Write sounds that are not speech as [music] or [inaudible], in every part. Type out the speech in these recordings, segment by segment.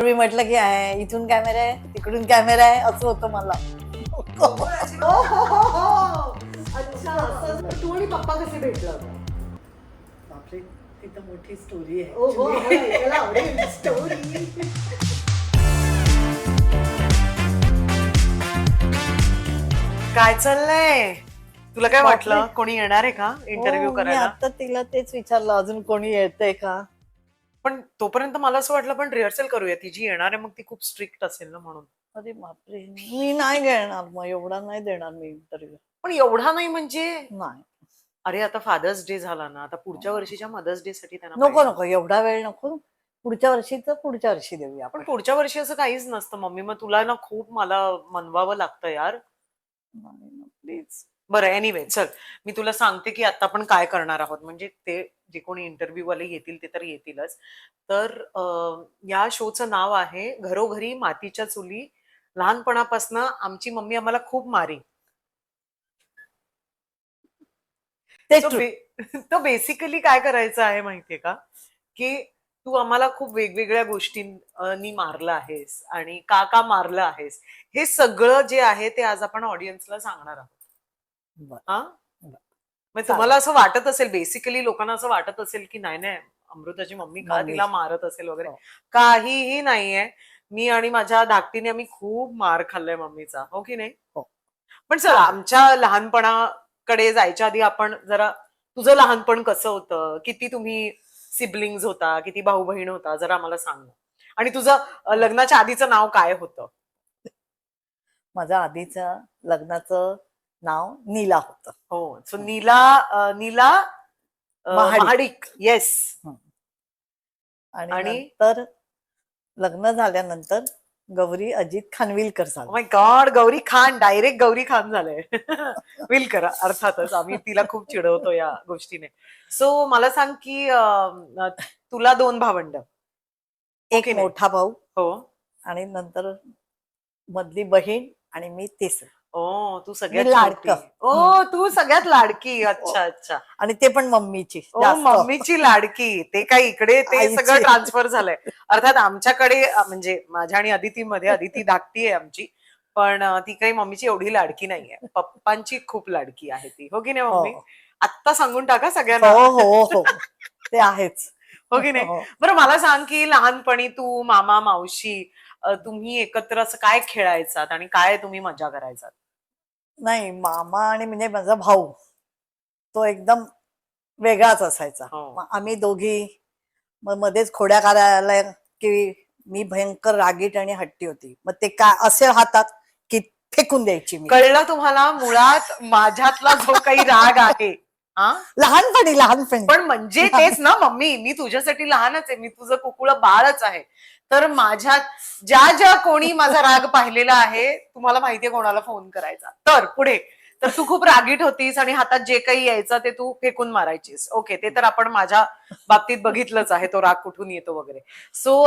मी म्हटलं की आहे इथून कॅमेरा आहे तिकडून कॅमेरा आहे असं होतं मला. हो, हो, हो, हो. अच्छा असं. तू आणि पप्पा कसे भेटला? होता बापरे तिथं मोठी स्टोरी आहे. हो आम्हाला ऐकायला आवडेल. स्टोरी काय चाललंय? तुला काय. वाटलं? कोणी येणार आहे का इंटरव्ह्यू हो, मी करायला? आता तिला तेच विचारलं अजून कोणी येतंय का? पण तोपर्यंत मला असं वाटलं पण रिहर्सल करूया ती जी येणार आहे मग ती खूप स्ट्रिक्ट असेल ना म्हणून. अरे बापरे मी नाही घेणार मग एवढा नाही देणार मी इंटरव्ह्यू पण एवढा नाही म्हणजे? नाही. अरे आता फादर्स डे झाला ना आता पुढच्या वर्षीच्या मदर्स डे साठी त्यांना नको. नको एवढा वेळ नको. पुढच्या वर्षीच पुढच्या वर्षी देऊया पण आपण. पुढच्या वर्षी असं काहीच नसतं मम्मी मग तुला ना खूप मला मनवावं लागतं यार. प्लीज बरं एनिवे चल. मी तुला सांगते की आता आपण काय करणार आहोत. म्हणजे ते जे कोणी इंटरव्ह्यू वाले येतील ते तर येतीलच. तर अं, या शोचं नाव आहे घरोघरी मातीच्या चुली. लहानपणापासून आमची मम्मी आम्हाला खूप मारी. तेच तो बे- तो बेसिकली काय करायचं आहे माहितीये का? की तू आम्हाला खूप वेगवेगळ्या गोष्टींनी मारलं आहेस आणि का का मारलं आहेस. हे सगळं जे आहे ते आज आपण ऑडियन्सला सांगणार आहोत. हा. मग तुम्हाला असं वाटत असेल बेसिकली लोकांना असं वाटत असेल की नाही नाही अमृताची मम्मी का. तिला मारत असेल वगैरे. हो. काहीही नाहीये. मी आणि माझ्या धाकटीने आम्ही खूप मार खाल्लाय मम्मीचा. हो की नाही? हो. पण चला आमच्या लहानपणाकडे जायच्या आधी आपण जरा तुझं लहानपण कसं होतं? किती तुम्ही सिबलिंग्स होता? किती भाऊ बहीण होता? जरा आम्हाला सांग. आणि तुझं लग्नाच्या आधीचं नाव काय होतं? माझं आधीचं लग्नाचं नाव नीला होतं. हो सो नीला नीला महाडिक. येस आणि? नंतर लग्न झाल्यानंतर गौरी अजित खानविलकर झालं. My god Gauri Khan direct Gauri Khan झालंय विल [laughs] करा अर्थातच. आम्ही तिला खूप चिडवतो या गोष्टीने. सो मला सांग की तुला दोन भावंड. एक? मोठा भाऊ हो. आणि नंतर मधली बहीण आणि मी तिसरी. ओ तू सगळ्यात मी लाडकं. छोटी. ओ तू सगळ्यात लाडकी. अच्छा अच्छा. आणि ते पण मम्मीची ओ जास्त. मम्मीची लाडकी. ते काय इकडे ते आईची. सगळं ट्रान्सफर झालंय. अर्थात आमच्याकडे अं, म्हणजे माझ्या आणि अदितीमध्ये [laughs] अदिती धाकटी आहे आमची पण अं, ती काही मम्मीची एवढी लाडकी नाहीये. पप्पांची खूप लाडकी आहे ती. हो की नाही मम्मी? हो. आत्ता सांगून टाका सगळ्यांना. हो हो हो. ते आहेच. हो की नाही? हो. बरं मला सांग की लहानपणी तू मामा मावशी अं, तुम्ही एकत्र असं काय खेळायचात आणि काय तुम्ही मजा करायचात? नाही मामा आणि म्हणजे माझा भाऊ. तो एकदम वेगळाच असायचा. हो. मग आम्ही दोघी मग मध्येच खोड्या करायला की मी भयंकर रागीट आणि हट्टी होती. मग ते काय असे हातात की फेकून द्यायची मी. कळलं तुम्हाला? मुळात माझ्यातला जो काही राग आहे हा लहानपणी लहानपणी. पण म्हणजे तेच ना मम्मी मी तुझ्यासाठी लहानच आहे. मी तुझं कुकुळ बाळच आहे. तर माझ्यात ज्या ज्या कोणी माझा राग पाहिलेला आहे तुम्हाला माहितीये कोणाला फोन करायचा. तर पुढे. तर तू खूप रागीट होतीस आणि हातात जे काही यायचं ते तू फेकून मारायचीस. ओके ते तर आपण माझ्या बाबतीत बघितलंच आहे तो राग कुठून येतो वगैरे. सो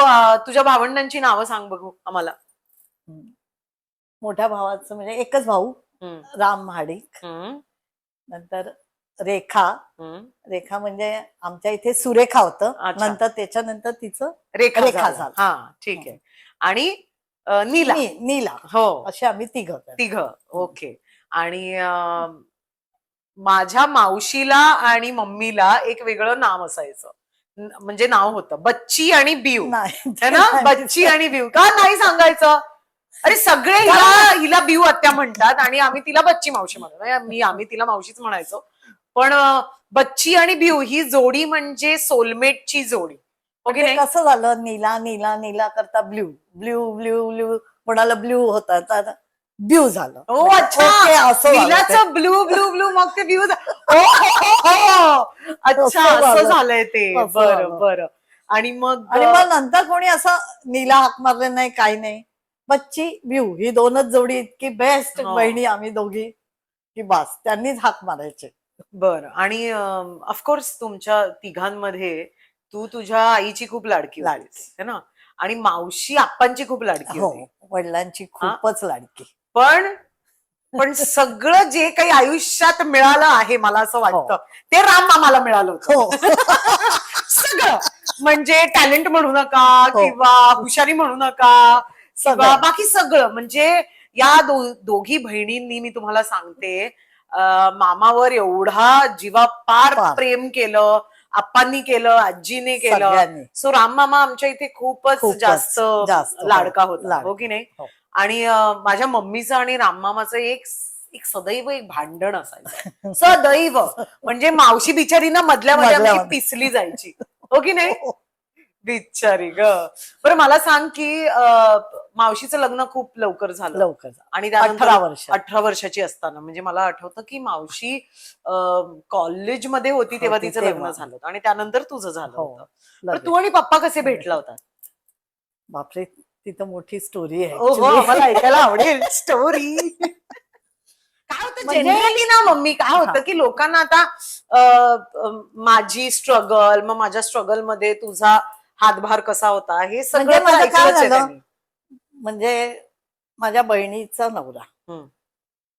तुझ्या भावंडांची नावं सांग बघू आम्हाला. मोठ्या भावाचं म्हणजे एकच भाऊ राम महाडिक. नंतर रेखा. रेखा म्हणजे आमच्या इथे सुरेखा होतं. नंतर त्याच्यानंतर तिचं रेखा रेखा झालं. हा ठीक आहे. आणि नीला. नी- नीला. हो. असे आम्ही तिघ तिघ. ओके. आणि माझ्या मावशीला आणि मम्मीला एक वेगळं नाव असायचं. म्हणजे नाव होतं. बच्ची आणि बिव ना? [laughs] बच्ची आणि बिव का नाही सांगायचं? अरे सगळे हिला हिला बिव आत्या म्हणतात आणि आम्ही तिला बच्ची मावशी म्हणतो. मी आम्ही तिला मावशीच म्हणायचो. पण बच्ची आणि बिव ही जोडी म्हणजे सोलमेटची जोडी. ओके नाही? कसं झालं? नीला नीला नीला करता ब्ल्यू. Blue blue blue. कोणाला ब्ल्यू होता? ब्ल्यू झालं. ओ ओके, अच्छा! असं झालं ते. नीलाचं ब्लू ब्लू ब्लू मग ते ब्ल्यू [laughs] ओ हो, हो, हो. अच्छा असं असं झालं. झालंय ते. बरं. बरं. आणि मग आणि मग नंतर कोणी असं नीला हाक मारले? नाही काही नाही. बच्ची ब्ल्यू ही दोनच जोडी इतकी बेस्ट हो. बहिणी आम्ही दोघी. की बस त्यांनीच हाक मारायचे. बरं. आणि ऑफकोर्स तुमच्या तिघांमध्ये तू तुझ्या आईची खूप लाडकी लाडकी. है ना? आणि मावशी आप्पांची खूप लाडकी हो होती. वडिलांची खूपच लाडकी. पण पण [laughs] सगळं जे काही आयुष्यात मिळालं आहे मला असं वाटतं ते राम मामाला मिळालं होतं. हो. [laughs] सगळं. म्हणजे टॅलेंट म्हणू नका हो. किंवा हुशारी म्हणू नका किंवा सगळं. बाकी सगळं. म्हणजे या दो- दोघी बहिणींनी मी तुम्हाला सांगते मामावर एवढा जीवापार पार. प्रेम केलं आप्पांनी केलं आजीने केलं. सगळ्यांनी. सो राम मामा आमच्या इथे खूपच खूपच जास्त जास्त, हो. लाडका होता लाड- हो की नाही? हो. आणि अं, माझ्या मम्मीचं आणि राम मामाचं एक एक सदैव एक भांडण असायचं. [laughs] सदैव. म्हणजे मावशी बिचारी ना मधल्या मधल्या- पिसली जायची. हो की नाही? बिचारी ग. बरं मला सांग की मावशीचं लग्न खूप लवकर झालं. लवकर आणि अठरा वर्ष. अठरा वर्षाची असताना. म्हणजे मला आठवतं की मावशी कॉलेजमध्ये होती तेव्हा तिचं लग्न. झालं होतं. आणि त्यानंतर तुझं झालं हो. होतं. तू आणि पप्पा कसे भेटला होता? बापरे तिथं मोठी स्टोरी आहे हो. मला ऐकायला आवडेल. स्टोरी काय होतं म्हणजे- जनरली ना मम्मी काय होतं की लोकांना आता माझी स्ट्रगल मग माझ्या स्ट्रगलमध्ये तुझा हातभार कसा होता हे म्हणजे सगळं माझं काय ऐकलंच आहे झालं? त्यांनी. म्हणजे माझ्या बहिणीचा नवरा हम्म.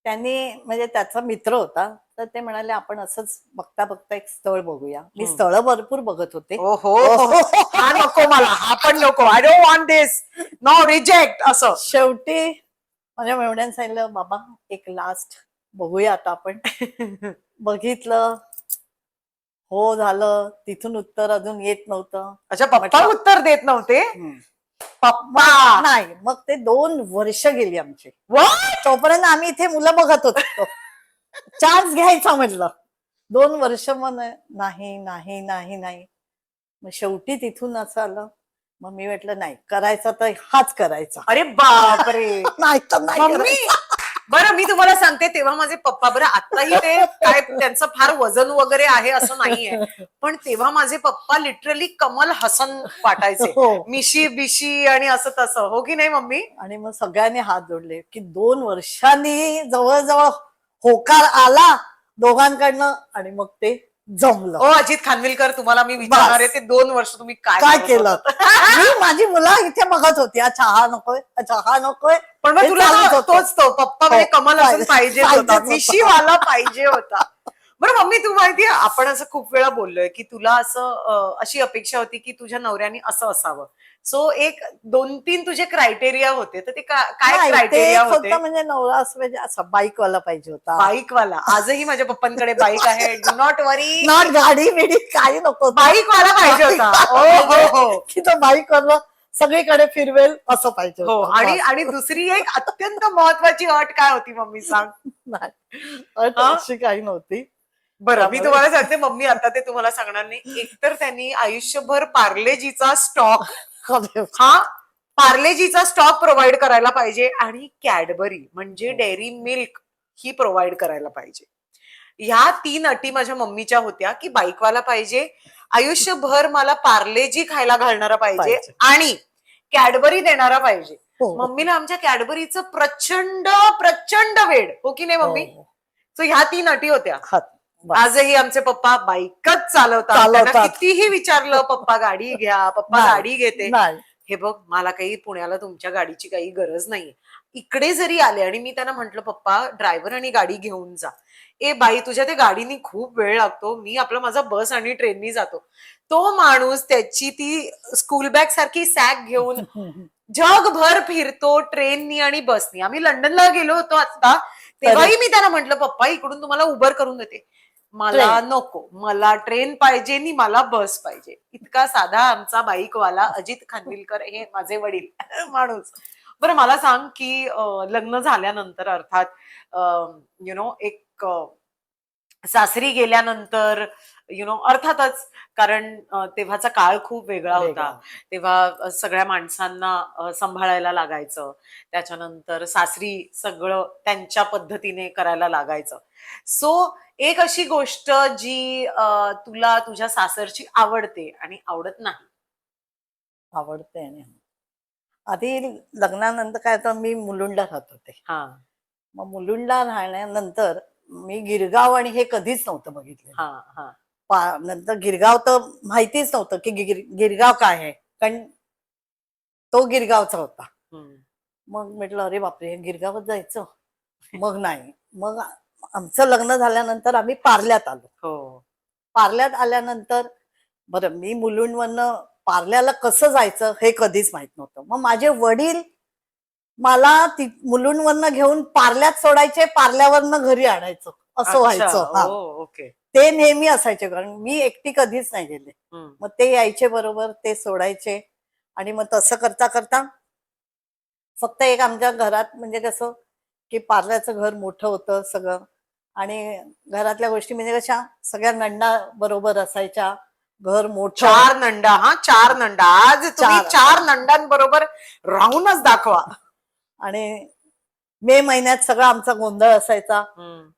त्यांनी म्हणजे त्याचा मित्र होता तर ते म्हणाले आपण असंच बघता बघता एक स्थळ बघूया मी हम्म. स्थळ भरपूर बघत होते ओ हो हा नको मला हा पण नको I don't want this no reject असं शेवटी माझ्या मेवण्याने सांगितलं बाबा एक लास्ट बघूया आता आपण [laughs] बघितलं हो झालं. तिथून उत्तर अजून येत नव्हतं. अच्छा पप्पा उत्तर देत नव्हते? पप्पा! नाही मग ते दोन वर्ष गेली आमची? तोपर्यंत आम्ही इथे मुलं बघत होतो. चान्स घ्यायचा म्हटलं. दोन वर्ष मग नाही नाही नाही नाही. मग शेवटी तिथून असं आलं. मग मी म्हटलं नाही करायचा तर हाच करायचा. अरे बापरे! [laughs] नाही तर नाही. बरं मी तुम्हाला सांगते तेव्हा माझे पप्पा बरं आताही ते काय त्यांचं फार वजन वगैरे आहे असं नाहीये. पण तेव्हा माझे पप्पा लिटरली कमल हसन वाटायचे. हो. मिशी बिशी आणि असं तसं. हो की नाही मम्मी? आणि मग सगळ्यांनी हात जोडले की दोन वर्षांनी जवळजवळ होकार आला दोघांकडनं आणि मग ते जमलं. हो अजित खानविलकर तुम्हाला मी विचारणार आहे ते दोन वर्ष तुम्ही काय काय केलं? मी माझी मुलं इथे बघत होती. हा चहा नकोय हा चहा नकोय. पण मग हे तुला. तोच तो पप्पा म्हणजे हो, कमल पाहिजे- होता. मिशीवाला पाहिजे होता. बरं मम्मी तू माहितीये आपण असं खूप वेळा बोललोय की तुला असं अशी अपेक्षा होती की तुझ्या नवऱ्याने असं असावं. सो एक दोन तीन तुझे क्रायटेरिया होते. तर ते काय क्रायटेरिया होते फक्त म्हणजे नवरा असं म्हणजे असं बाईक वाला पाहिजे होता. बाईक वाला आजही माझ्या पप्पांकडे बाईक आहे. डू नॉट वरी नॉट गाडी बिडी काही नको. होतं. बाईक वाला पाहिजे होता. हो हो हो. की तो सगळीकडे फिरवेल असं पाहिजे हो. आणि. आणि दुसरी एक अत्यंत महत्वाची अट काय होती मम्मी सांग. अट? अशी काही नव्हती. बरं मी तुम्हाला सांगते मम्मी आता ते तुम्हाला सांगणार नाही. एकतर त्यांनी आयुष्यभर पार्लेजीचा स्टॉक हा पार्लेजीचा स्टॉक प्रोव्हाइड करायला पाहिजे आणि कॅडबरी म्हणजे डेअरी मिल्क ही प्रोव्हाइड करायला पाहिजे ह्या तीन अटी माझ्या मम्मीच्या होत्या की बाईकवाला पाहिजे आयुष्यभर मला पार्लेजी खायला घालणारा पाहिजे. आणि कॅडबरी देणारा पाहिजे हो. मम्मीला आमच्या कॅडबरीचं प्रचंड प्रचंड वेळ हो की नाही मम्मी हो. सो ह्या तीन अटी होत्या. आजही आमचे पप्पा बाईकच चालवतात. कितीही विचारलं पप्पा गाडी घ्या पप्पा नाही. गाडी घेते. नाही. हे बघ मला काही पुण्याला तुमच्या गाडीची काही गरज नाहीये. इकडे जरी आले आणि मी त्यांना म्हंटल पप्पा ड्रायव्हर आणि गाडी घेऊन जा. ए बाई तुझ्या त्या गाडीनी खूप वेळ लागतो. मी आपला माझा बस आणि ट्रेननी जातो. तो माणूस त्याची ती स्कूल बॅग सारखी सॅक घेऊन [laughs] जगभर फिरतो ट्रेननी आणि बसनी. आम्ही लंडनला गेलो होतो आता. तेव्हाही मी त्यांना म्हंटल पप्पा इकडून तुम्हाला उबर करून देते. मला. नको. मला ट्रेन पाहिजे नि मला बस पाहिजे. इतका साधा आमचा बाईकवाला अजित खानविलकर हे माझे वडील [laughs] माणूस. बरं मला सांग की लग्न झाल्यानंतर अर्थात यु नो एक सासरी गेल्यानंतर यु नो अर्थातच कारण तेव्हाचा काळ खूप वेगळा होता. तेव्हा सगळ्या माणसांना सांभाळायला लागायचं. त्याच्यानंतर सासरी सगळं त्यांच्या पद्धतीने करायला लागायचं. सो एक अशी गोष्ट जी तुला तुझ्या सासरची आवडते आणि आवडत नाही? आवडते आणि आधी लग्नानंतर काय तर मी मुलुंडला राहत होते. हा. मग मुलुंडला राहण्यानंतर मी गिरगाव आणि हे कधीच नव्हतं बघितलं हा हा. नंतर गिरगाव तर माहितीच नव्हतं की गिर- गिरगाव काय आहे. कारण तो गिरगावचा होता. मग म्हटलं अरे बापरे हे गिरगावात जायचं? मग नाही. मग आमचं लग्न झाल्यानंतर आम्ही पार्ल्यात आलो. हो. पार्ल्यात आल्यानंतर बरं मी मुलुंडवरनं पार्ल्याला कसं जायचं हे कधीच माहीत नव्हतं. मग माझे वडील मला ती मुलुंडवरनं घेऊन पार्ल्यात सोडायचे पार्ल्यावरनं घरी आणायचं. असं व्हायचं. हा. ओके. ते नेहमी असायचे कारण मी एकटी कधीच नाही गेले. मग ते यायचे बरोबर ते सोडायचे. आणि मग तसं करता करता फक्त एक आमच्या घरात म्हणजे कसं की पार्ल्याचं घर मोठं होतं सगळं. आणि घरातल्या गोष्टी म्हणजे कशा सगळ्या नंडा बरोबर असायच्या. घर मोठं. चार नंडा हा चार नंडा. आज तुम्ही चार. चार नंडांबरोबर राहूनच दाखवा. आणि मे महिन्यात सगळा आमचा गोंधळ असायचा.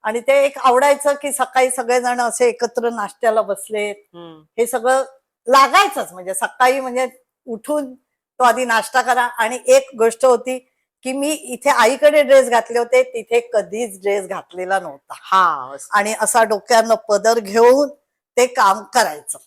आणि ते एक आवडायचं की सकाळी सगळेजण असे एकत्र नाश्त्याला बसलेत. हे सगळं लागायचंच. म्हणजे सकाळी म्हणजे उठून तो आधी नाश्ता करा. आणि एक गोष्ट होती की मी इथे आईकडे ड्रेस घातले होते तिथे कधीच ड्रेस घातलेला नव्हता. हा आणि असा डोक्यानं पदर घेऊन ते काम करायचं.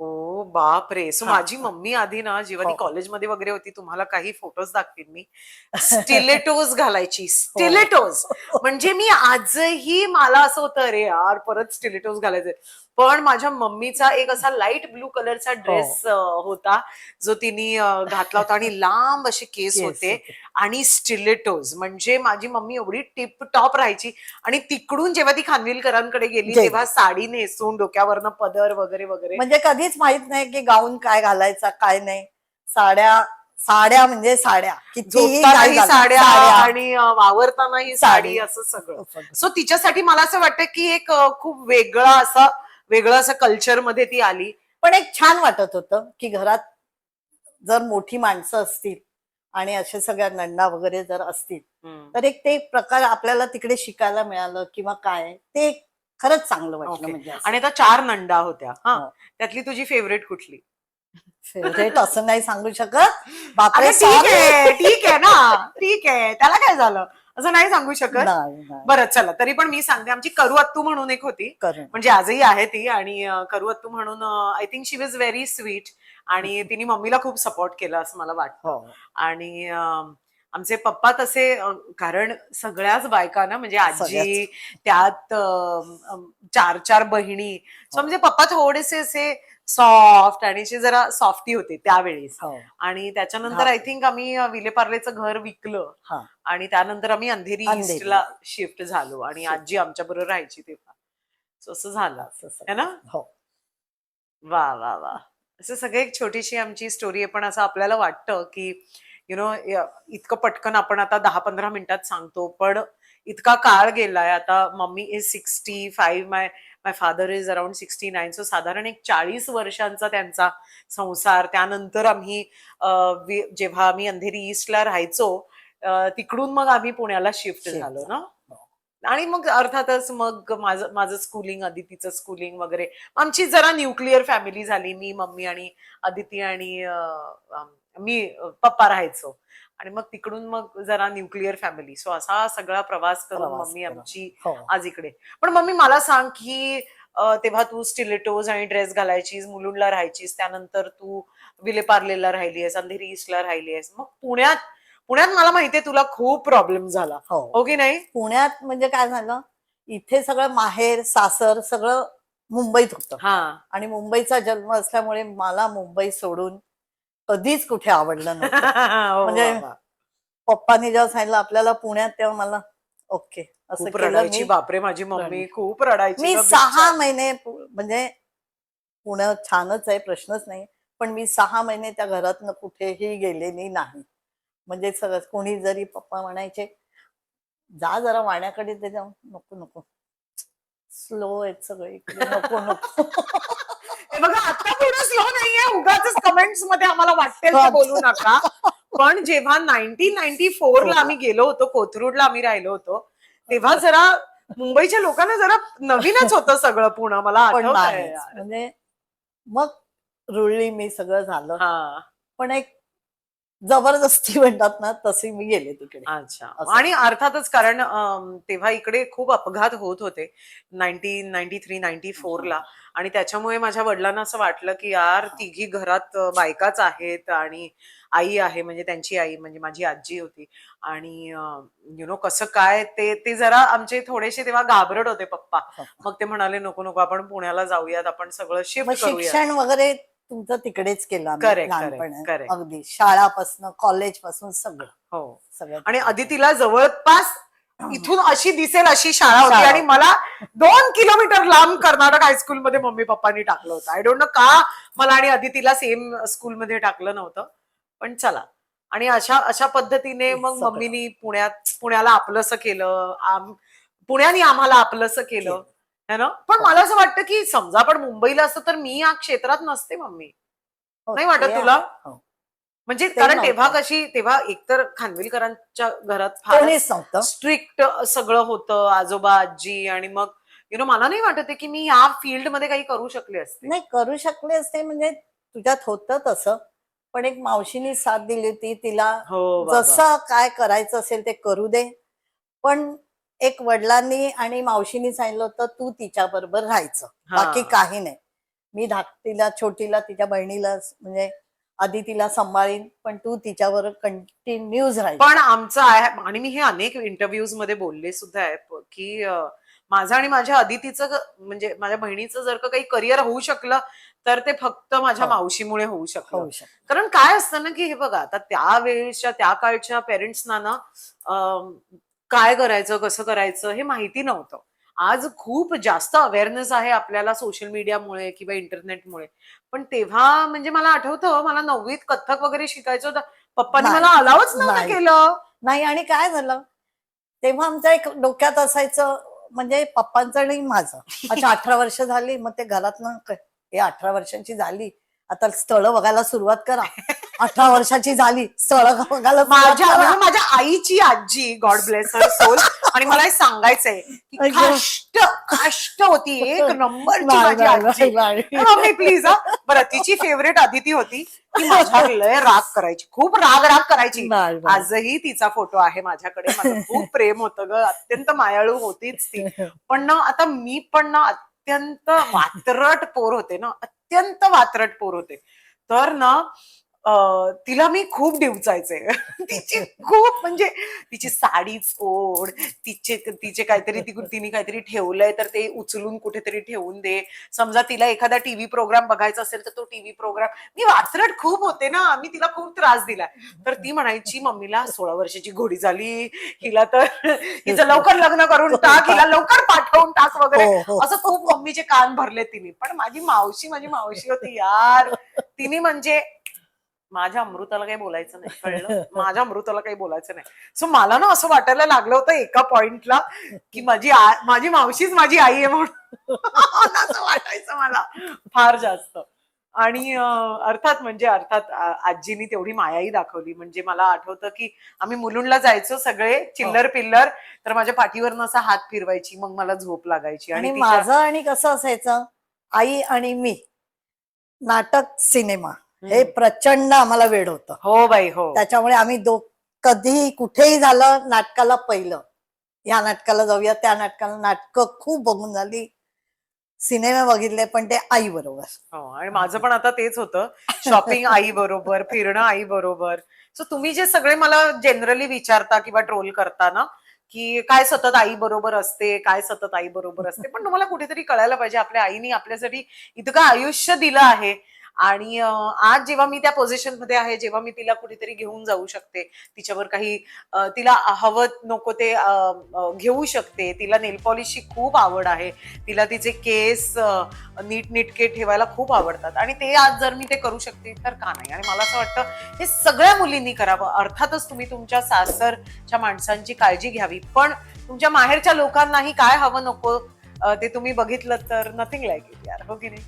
ओ बाप रे सो हा. माझी मम्मी आधी ना जेव्हा ती हो. कॉलेजमध्ये वगैरे होती तुम्हाला काही फोटोज दाखवीन मी. [laughs] स्टिलेटोज घालायची. स्टिलेटोज [laughs] म्हणजे मी आजही मला असं होतं अरे यार परत स्टिलेटोज घालायचे पण माझ्या मम्मीचा एक असा लाइट ब्लू कलरचा ड्रेस होता जो तिने अं, घातला होता आणि लांब असे केस होते. आणि स्टिलेटोज म्हणजे माझी मम्मी एवढी टिप टॉप राहायची. आणि तिकडून जेव्हा ती खानविलकरांकडे गेली. तेव्हा साडी नेसून डोक्यावरनं पदर वगैरे वगैरे. म्हणजे कधीच माहीत नाही की गाऊन काय घालायचा काय नाही. साड्या साड्या म्हणजे साड्या. कितीही साड्या. आणि अं, वावरतानाही साडी. असं सगळं. सो तिच्यासाठी मला असं वाटतं की एक खूप वेगळा असं वेगळं असं कल्चरमध्ये ती आली. पण एक छान वाटत होतं की घरात जर मोठी माणसं असतील आणि असे सगळ्या नंडा वगैरे जर असतील तर एक ते प्रकार आपल्याला तिकडे शिकायला मिळालं किंवा काय ते खरंच चांगलं वाटलं. म्हणजे आणि आता चार नंडा होत्या. हा. हो. त्यातली तुझी फेवरेट कुठली? फेवरेट असं नाही सांगू शकत. बापरे अरे ठीक. आहे ठीक आहे ना. ठीक आहे. त्याला काय झालं? असं नाही सांगू शकत. नाही, नाही. बरं चला. तरी पण मी सांगते. आमची करू अत्तू म्हणून एक होती. म्हणजे आजही आहे ती आणि अं, करू अत्तू म्हणून I think she was very sweet आणि तिने मम्मीला खूप सपोर्ट केला असं मला वाटतं. हो. आणि आमचे पप्पा तसे कारण सगळ्याच बायका ना म्हणजे आजी त्यात चार चार बहिणी सो म्हणजे पप्पा थोडेसे असे सॉफ्ट आणि जरा सॉफ्टी होते त्यावेळेस. हो. आणि त्याच्यानंतर हा. आय थिंक आम्ही विलेपार्लेचं घर विकलं. हा. आणि त्यानंतर आम्ही अंधेरी. ईस्टला शिफ्ट झालो आणि. आजी आमच्या बरोबर राहायची तेव्हा. So असं झालं. है ना? हो. वा वा वा. असं सगळे एक छोटीशी आमची स्टोरी आहे पण असं आपल्याला वाटतं की यु नो इतकं पटकन आपण आता दहा पंधरा मिनिटात सांगतो पण इतका काळ गेलाय. आता mummy is sixty five my my father is around sixty nine so साधारण एक चाळीस वर्षांचा त्यांचा संसार. त्यानंतर आम्ही जेव्हा आम्ही अंधेरी ईस्टला राहायचो तिकडून मग आम्ही पुण्याला शिफ्ट झालो. ना. आणि मग अर्थातच मग माझं माझं स्कूलिंग अदितीचं स्कूलिंग वगैरे. आमची जरा न्यूक्लिअर फॅमिली झाली. मी मम्मी आणि अदिती आणि मी पप्पा राहायचो. आणि मग तिकडून मग जरा न्यूक्लिअर फॅमिली सो असा सगळा प्रवास करून मम्मी. आमची हो. आज इकडे. पण मम्मी मला सांग की तेव्हा तू स्टिलेटोज आणि ड्रेस घालायचीस मुलुंडला राहायचीस त्यानंतर तू विलेपार्लेला राहिली आहेस अंधेरी ईस्टला राहिली आहेस. मग पुण्यात पुण्यात मला माहितीये तुला खूप प्रॉब्लेम झाला. हो. हो की नाही? पुण्यात म्हणजे काय झालं? इथे सगळं माहेर सासर सगळं मुंबईत होतं. हा. आणि मुंबईचा जन्म असल्यामुळे मला मुंबई सोडून कधीच कुठे आवडलं नव्हतं. [laughs] हो, म्हणजे बाबा. पप्पांनी जेव्हा सांगितलं आपल्याला पुण्यात तेव्हा मला ओके असं खूप केलं रडायची. मी. बापरे माझी मम्मी रडली. खूप रडायची मी गं सहा बिचारी. महिने पु- म्हणजे पुणं छानच आहे प्रश्नच नाही. पण मी सहा महिने त्या घरातनं कुठेही गेलेली नाही. म्हणजे सगळं कोणी जरी पप्पा म्हणायचे जा जरा वाण्याकडे ते जाऊन. नको नको. स्लो आहेत सगळे इकडे. नको नको. [laughs] हे बघा आता थोडं स्लो नाहीये. उगाच कमेंट्समध्ये आम्हाला वाटेल ते बोलू नका. पण जेव्हा नाईन्टीन नाईन्टी फोर ला आम्ही गेलो होतो कोथरूडला आम्ही राहिलो होतो तेव्हा जरा मुंबईच्या लोकांना जरा नवीनच होतं सगळं पुणं मला आठवत म्हणजे मग रुळली मी सगळं झालं. हा. पण एक जबरदस्ती [laughs] म्हणतात ना तशी मी गेले तिकडे. अच्छा. आणि अर्थातच कारण तेव्हा इकडे खूप अपघात होत होते नाईन्टीन नाईन्टी थ्री नाईन्टी ला. आणि त्याच्यामुळे माझ्या वडिलांना असं वाटलं की यार तिघी घरात बायकाच आहेत आणि आई आहे म्हणजे त्यांची आई म्हणजे माझी आजी होती. आणि यु नो कसं काय ते ते जरा आमचे थोडेसे तेव्हा घाबरट होते पप्पा. मग ते म्हणाले नको नको आपण पुण्याला जाऊयात आपण सगळं शिफ्ट करूया शिक्षण वगैरे तुमचं तिकडेच केलं आम्ही Correct, correct, लहानपणी. correct. अगदी. शाळापासून कॉलेजपासून सगळं. हो. सगळं आणि अदितीला जवळपास इथून अशी दिसेल अशी शाळा होती शाळा. आणि मला दोन किलोमीटर लांब कर्नाटक हायस्कूल मध्ये मम्मी पप्पांनी टाकलं होतं. आय डोंट नो का मला आणि अदितीला सेम स्कूलमध्ये टाकलं नव्हतं. पण चला. आणि अशा अशा पद्धतीने मग सगळं. मम्मीनी पुण्यात पुण्याला आपलंसं केलं. आम- पुण्याने आम्हाला आपलंसं केलं. है ना पण मला असं वाटतं की समजा पण मुंबईला असतं तर मी या क्षेत्रात नसते मम्मी हो, नाही वाटत तुला? हो. म्हणजे कारण. तेव्हा कशी तेव्हा एकतर खानविलकरांच्या घरात स्ट्रिक्ट सगळं होतं आजोबा आजी आणि मग यु नो मला नाही वाटत की मी या फील्डमध्ये काही करू शकले असते नाही करू शकले असते म्हणजे तुझ्यात होतं तसं पण एक मावशीनी साथ दिली होती तिला हो. जसं काय करायचं असेल ते करू दे पण एक वडिलांनी आणि मावशीनी सांगितलं होतं तू तिच्या बरोबर राहायचं हा. बाकी काही नाही मी धाकटीला छोटीला तिच्या बहिणीला म्हणजे आधी तिला सांभाळीन पण तू तिच्यावर कंटिन्यूज राहील पण आमचं आहे आणि मी हे अनेक इंटरव्ह्यूजमध्ये बोलले सुद्धा आहे प- की अं, माझं आणि माझ्या अदितीचं ग- म्हणजे माझ्या बहिणीचं जर का काही करिअर होऊ शकलं तर ते फक्त माझ्या हो. मावशीमुळे होऊ शकलं होऊ शकत कारण काय असतं ना की हे बघा आता त्या वेळेच्या त्या काळच्या पेरेंट्सना ना काय करायचं कसं करायचं हे माहिती नव्हतं. आज खूप जास्त अवेअरनेस आहे आपल्याला सोशल मीडियामुळे किंवा इंटरनेटमुळे पण तेव्हा म्हणजे मला आठवतं मला नववीत कथ्थक वगैरे शिकायचं होतं. पप्पांनी. मला अलावच नव्हतं. केलं. नाही आणि काय झालं? तेव्हा आमच्या एक डोक्यात असायचं म्हणजे पप्पांचं आणि माझं. अच्छा [laughs] अठरा वर्ष झाली मग ते घरात ना हे अठरा वर्षांची झाली. आता स्थळ बघायला सुरुवात करा. अठरा वर्षाची झाली. बघायला सुरुवात माझ्या करा. म्हणजे माझ्या आईची आजी गॉड ब्लेस हर सोल आणि मला हे सांगायचंय की अय्यो. काष्ट काष्ट होती एक नंबरची नाही, माझी नाही, आजी. नाही, नाही. मम्मी प्लीज हा. बरं तिची फेवरेट अदिती होती ती माझ्यावर लय राग करायची. खूप राग राग करायची. नाही, नाही. आजही तिचा फोटो आहे माझ्याकडे. माझं खूप प्रेम होतं ग. अत्यंत मायाळू होतीच ती. पण ना आता मी पण ना अत्यंत वात्रट पोर होते ना. अत्यंत वात्रट पोर होते. तर ना तिला मी खूप डिवचायचे. [laughs] तिची खूप म्हणजे तिची साडीच ओढ तिचे तिचे काहीतरी ती तिने काहीतरी ठेवलंय तर ते उचलून कुठेतरी ठेवून दे. समजा तिला एखादा टीव्ही प्रोग्राम बघायचा असेल तर तो टीव्ही प्रोग्राम मी वात्रट खूप होते ना मी तिला खूप त्रास दिलाय तर ती म्हणायची मम्मीला सोळा वर्षाची घोडी झाली. हिला तर हिचं लवकर लग्न करून टाक हिला लवकर पाठवून टाक वगैरे. हो, हो. असं खूप मम्मीचे कान भरले तिने. पण माझी मावशी माझी मावशी होती यार. तिने म्हणजे माझ्या अमृताला काही बोलायचं नाही कळलं? [laughs] माझ्या अमृताला काही बोलायचं नाही. सो मला ना असं वाटायला लागलं होतं एका पॉइंटला की माझी माझी मावशीच माझी आई आहे म्हणून. [laughs] असं वाटायचं मला. फार जास्त. आणि अर्थात म्हणजे अर्थात आजीनी तेवढी मायाही दाखवली. म्हणजे मला आठवतं की आम्ही मुलुंडला जायचो सगळे चिल्लर पिल्लर तर माझ्या पाठीवरनं असा हात फिरवायची मग मला झोप लागायची. आणि माझं आणि कसं असायचं? आई आणि मी. नाटक सिनेमा. हे. प्रचंड आम्हाला वेळ होतं. हो बाई हो. त्याच्यामुळे आम्ही दो कधी कुठेही झालं नाटकाला पहिलं. या नाटकाला जाऊया त्या नाटकाला नाटकं खूप बघून झाली. सिनेमे बघितले पण ते आई बरोबर. हो आणि माझं पण आता तेच होतं. [laughs] शॉपिंग आई बरोबर फिरणं आई बरोबर. सो तुम्ही जे सगळे मला जनरली विचारता किंवा ट्रोल करता ना की काय सतत आई बरोबर असते काय सतत आई बरोबर असते पण तुम्हाला कुठेतरी कळायला पाहिजे आपल्या आईने आपल्यासाठी इतकं आयुष्य दिलं आहे आणि आज जेव्हा मी त्या पोझिशनमध्ये आहे जेव्हा मी तिला कुठेतरी घेऊन जाऊ शकते तिच्यावर काही तिला हवं नको ते घेऊ शकते. तिला नेलपॉलिशची खूप आवड आहे. तिला तिचे केस अं, नीटनेटके ठेवायला खूप आवडतात. आणि ते आज जर मी ते करू शकते तर का नाही? आणि मला असं वाटतं हे सगळ्या मुलींनी करावं. अर्थातच तुम्ही तुमच्या सासरच्या माणसांची काळजी घ्यावी. पण तुमच्या माहेरच्या लोकांनाही काय हवं नको ते तुम्ही बघितलं तर नथिंग लाईक इट यार. हो की नाही?